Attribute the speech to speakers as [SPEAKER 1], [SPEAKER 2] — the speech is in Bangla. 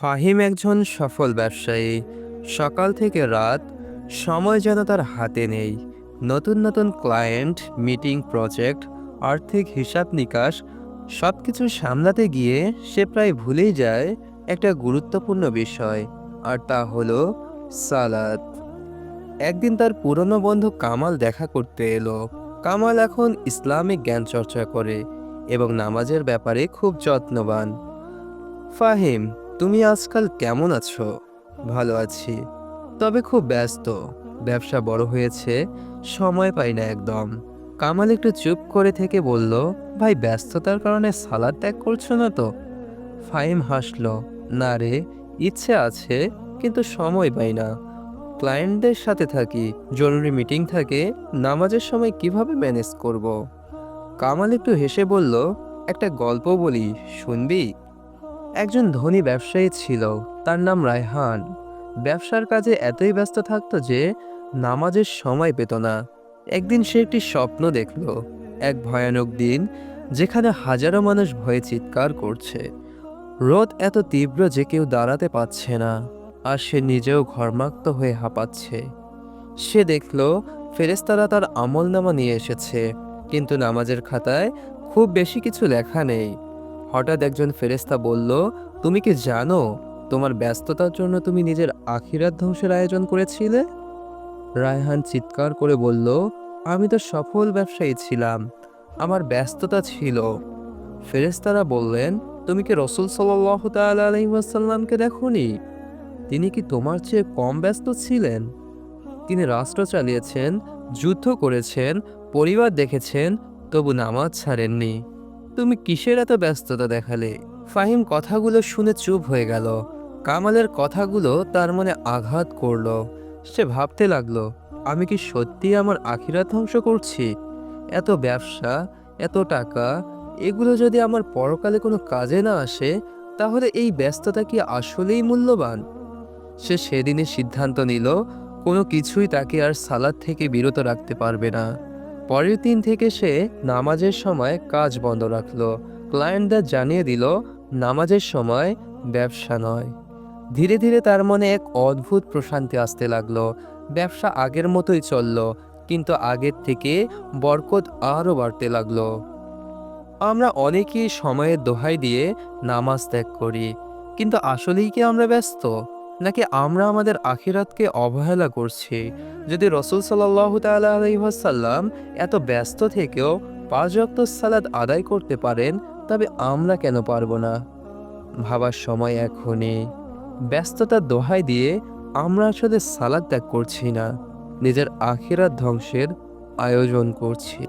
[SPEAKER 1] ফাহিম একজন সফল ব্যবসায়ী। সকাল থেকে রাত, সময় যেন তার হাতে নেই। নতুন নতুন ক্লায়েন্ট মিটিং প্রজেক্ট আর্থিক হিসাব নিকাশ সব কিছু সামলাতে গিয়ে সে প্রায় ভুলেই যায় একটা গুরুত্বপূর্ণ বিষয়, আর তা হলো সালাদ। একদিন তার পুরনো বন্ধু কামাল দেখা করতে এলো। কামাল এখন ইসলামিক জ্ঞান চর্চা করে এবং নামাজের ব্যাপারে খুব যত্নবান। ফাহিম তুমি আজকাল কেমন আছো? ভালো আছি। তবে খুব ব্যস্ত। ব্যবসা বড় হয়েছে, সময় পাই না একদম। কামাল একটু চুপ করে থেকে বলল, ভাই, ব্যস্ততার কারণে সালাদ ত্যাগ করছ না তো? ফাহিম হাসল, না রে, ইচ্ছে আছে, কিন্তু সময় পাই না। ক্লায়েন্টদের সাথে থাকি, জরুরি মিটিং থাকে, নামাজের সময় কীভাবে ম্যানেজ করব। কামাল একটু হেসে বলল, একটা গল্প বলি, শুনবি? একজন ধনী ব্যবসায়ী ছিল, তার নাম রায়হান। ব্যবসার কাজে এতই ব্যস্ত থাকতো যে নামাজের সময় পেত না। একদিন সে একটি স্বপ্ন দেখল, এক ভয়ানক দিন যেখানে হাজারো মানুষ ভয়ে চিৎকার করছে। রোদ এত তীব্র যে কেউ দাঁড়াতে পারছে না, আর সে নিজেও ঘর্মাক্ত হয়ে হাঁপাচ্ছে। সে দেখল ফেরেস্তারা তার আমলনামা নিয়ে এসেছে, কিন্তু নামাজের খাতায় খুব বেশি কিছু লেখা নেই। হঠাৎ একজন ফেরেস্তা বলল, তুমি কি জানো তোমার ব্যস্ততার জন্য তুমি নিজের আখিরাত ধ্বংসের আয়োজন করেছিলে? রায়হান চিৎকার করে বলল, আমি তো সফল ব্যবসায়ী ছিলাম, আমার ব্যস্ততা ছিল। ফেরেস্তারা বললেন, তুমি কি রসুল সাল্লাহ তাল আলহিমাসাল্লামকে দেখনি? তিনি কি তোমার চেয়ে কম ব্যস্ত ছিলেন? তিনি রাষ্ট্র চালিয়েছেন, যুদ্ধ করেছেন, পরিবার দেখেছেন, তবু নামাজ ছাড়েননি। তুমি কিসের এত ব্যস্ততা দেখালে? ফাহিম কথাগুলো শুনে চুপ হয়ে গেল। কামালের কথাগুলো তার মনে আঘাত করল। সে ভাবতে লাগল, আমি কি সত্যি আমার আখিরাত ধ্বংস করছি? এত ব্যবসা, এত টাকা, এগুলো যদি আমার পরকালে কোনো কাজে না আসে, তাহলে এই ব্যস্ততা কি আসলেই মূল্যবান? সে সেদিনে সিদ্ধান্ত নিল, কোনো কিছুই তাকে আর সালাদ থেকে বিরত রাখতে পারবে না। পরের দিন থেকে সে নামাজের সময় কাজ বন্ধ রাখল। ক্লায়েন্টদের জানিয়ে দিল, নামাজের সময় ব্যবসা নয়। ধীরে ধীরে তার মনে এক অদ্ভুত প্রশান্তি আসতে লাগল। ব্যবসা আগের মতোই চলল, কিন্তু আগের থেকে বরকত আরও বাড়তে লাগল। আমরা অনেকেই সময়ের দোহাই দিয়ে নামাজ ত্যাগ করি, কিন্তু আসলেই কি আমরা ব্যস্ত? নাকি আমরা আমাদের আখিরাতকে অবহেলা করছি? যদি রসুল সাল্লাহ আলহিহাসাল্লাম এত ব্যস্ত থেকেও পাঁচ সালাদ আদায় করতে পারেন, তবে আমরা কেন পারব না? ভাবার সময় এখনই। ব্যস্ততার দোহাই দিয়ে আমরা আসলে সালাদ ত্যাগ করছি না, নিজের আখিরাত ধ্বংসের আয়োজন করছি।